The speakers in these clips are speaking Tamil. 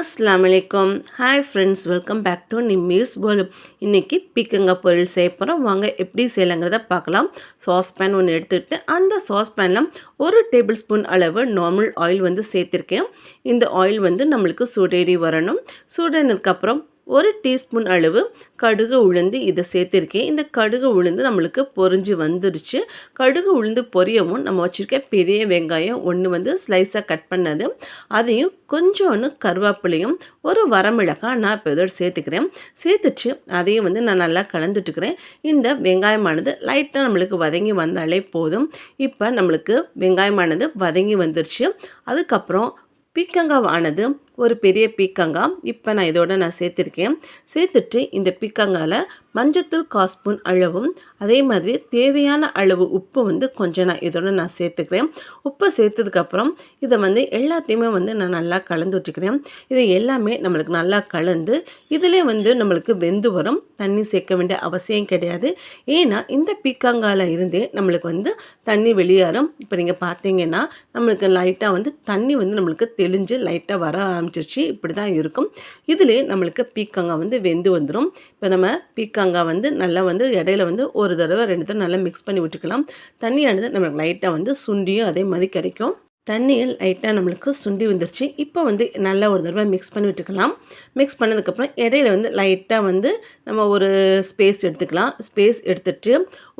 அஸ்லாம் வலைக்கம் hi friends welcome back to Nimmy's world இன்றைக்கி பிக்கங்க பொருள் செய்ய போகிறோம் வாங்க எப்படி செய்யலாங்கிறத பார்க்கலாம். சாஸ்பேன் ஒன்று எடுத்துக்கிட்டு அந்த சாஸ்பேனில் ஒரு டேபிள் ஸ்பூன் அளவு நார்மல் ஆயில் வந்து சேர்த்துருக்கேன். இந்த ஆயில் வந்து நம்மளுக்கு சூடேறி வரணும். சூடேனதுக்கப்புறம் ஒரு டீஸ்பூன் அளவு கடுகு உளுந்து இதை சேர்த்துருக்கேன். இந்த கடுகு உளுந்து நம்மளுக்கு பொறிஞ்சு வந்துருச்சு. கடுகு உளுந்து பொரியவும் நம்ம வச்சுருக்க பெரிய வெங்காயம் ஒன்று வந்து ஸ்லைஸாக கட் பண்ணது. அதையும் கொஞ்சோன்னு கருவேப்பிலையும் ஒரு வரமிளகாய் நான் இப்போ இதோடு சேர்த்துக்கிறேன். சேர்த்துச்சு. அதையும் வந்து நான் நல்லா கலந்துட்டுக்கிறேன். இந்த வெங்காயமானது லைட்டாக நம்மளுக்கு வதங்கி வந்தாலே போதும். இப்போ நம்மளுக்கு வெங்காயமானது வதங்கி வந்துருச்சு. அதுக்கப்புறம் பீக்கங்காய் ஆனது ஒரு பெரிய பீக்கங்காய் இப்போ நான் இதோட நான் சேர்த்துருக்கேன். சேர்த்துட்டு இந்த பீக்கங்காயில் மஞ்சத்தூள் காஸ்பூன் அளவும் அதே மாதிரி தேவையான அளவு உப்பு வந்து கொஞ்சம் நான் இதோட நான் சேர்த்துக்கிறேன். உப்பை சேர்த்ததுக்கப்புறம் இதை வந்து எல்லாத்தையுமே வந்து நான் நல்லா கலந்து வச்சுக்கிறேன் இதை எல்லாமே நம்மளுக்கு நல்லா கலந்து இதிலே வந்து நம்மளுக்கு வெந்து வரும். தண்ணி சேர்க்க வேண்டிய அவசியம் கிடையாது. ஏன்னா இந்த பீக்காங்கால இருந்தே நம்மளுக்கு வந்து தண்ணி வெளியேறும். இப்போ நீங்கள் பார்த்தீங்கன்னா நம்மளுக்கு லைட்டாக வந்து தண்ணி வந்து நம்மளுக்கு தெளிஞ்சு லைட்டாக வர ஆரம்பிச்சிருச்சு இப்படி தான் இருக்கும். இதிலே நம்மளுக்கு பீக்கங்காய் வந்து வெந்து வந்துடும் இப்போ நம்ம பீக்கங்காய் வந்து நல்லா வந்து இடையில வந்து ஒரு தடவை ரெண்டு தடவை நல்லா மிக்ஸ் பண்ணி விட்டுக்கலாம். தண்ணியானது நம்மளுக்கு லைட்டாக வந்து சுண்டியும் அதே மாதிரி கிடைக்கும். தண்ணியில் லைட்டாக நம்மளுக்கு சுண்டி வந்துருச்சு. இப்போ வந்து நல்லா ஒரு தடவை மிக்ஸ் பண்ணி விட்டுக்கலாம். மிக்ஸ் பண்ணதுக்கப்புறம் இடையில வந்து லைட்டாக வந்து நம்ம ஒரு ஸ்பேஸ் எடுத்துக்கலாம். ஸ்பேஸ் எடுத்துகிட்டு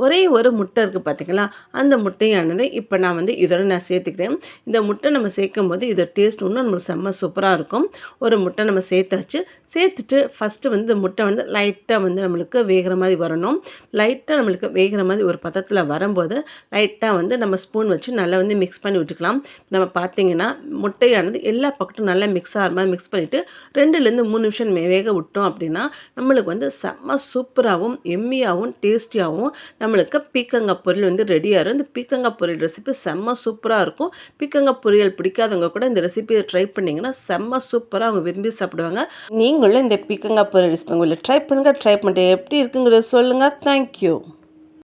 ஒரே ஒரு முட்டை இருக்குது பார்த்திங்களா அந்த முட்டையானது இப்போ நான் வந்து இதோட நான் சேர்த்துக்கிறேன். இந்த முட்டை நம்ம சேர்க்கும் போது இதோட டேஸ்ட் இன்னும் நம்மளுக்கு செம்ம சூப்பராக இருக்கும். ஒரு முட்டை நம்ம சேர்த்தாச்சு. சேர்த்துட்டு ஃபஸ்ட்டு வந்து இந்த முட்டை வந்து லைட்டாக வந்து நம்மளுக்கு வேகிற மாதிரி வரணும். லைட்டாக நம்மளுக்கு வேகிற மாதிரி ஒரு பதத்தில் வரும்போது லைட்டாக வந்து நம்ம ஸ்பூன் வச்சு நல்லா வந்து மிக்ஸ் பண்ணி விட்டுக்கலாம். நம்ம பார்த்தீங்கன்னா முட்டையானது எல்லா பக்கட்டும் நல்லா மிக்ஸ் ஆகிற மாதிரி மிக்ஸ் பண்ணிவிட்டு ரெண்டுலேருந்து மூணு நிமிஷம் வேக விட்டோம் அப்படின்னா நம்மளுக்கு வந்து செம்ம சூப்பராகவும் எம்மியாகவும் டேஸ்டியாகவும் நம்மளுக்கு பீக்கங்காய் பொரியல் வந்து ரெடியாகும் இந்த பீக்கங்காய் பொரியல் ரெசிபி செம்ம சூப்பராக இருக்கும். பீக்கங்காய் பொரியல் பிடிக்காதவங்க கூட இந்த ரெசிபியை ட்ரை பண்ணிங்கன்னா செம்ம சூப்பராக அவங்க விரும்பி சாப்பிடுவாங்க. நீங்களும் இந்த பீக்கங்காய் பொரியல் ரெசிபி உங்களை ட்ரை பண்ணுங்கள் ட்ரை பண்ணிட்டு எப்படி இருக்குங்கிறத சொல்லுங்கள் தேங்க்யூ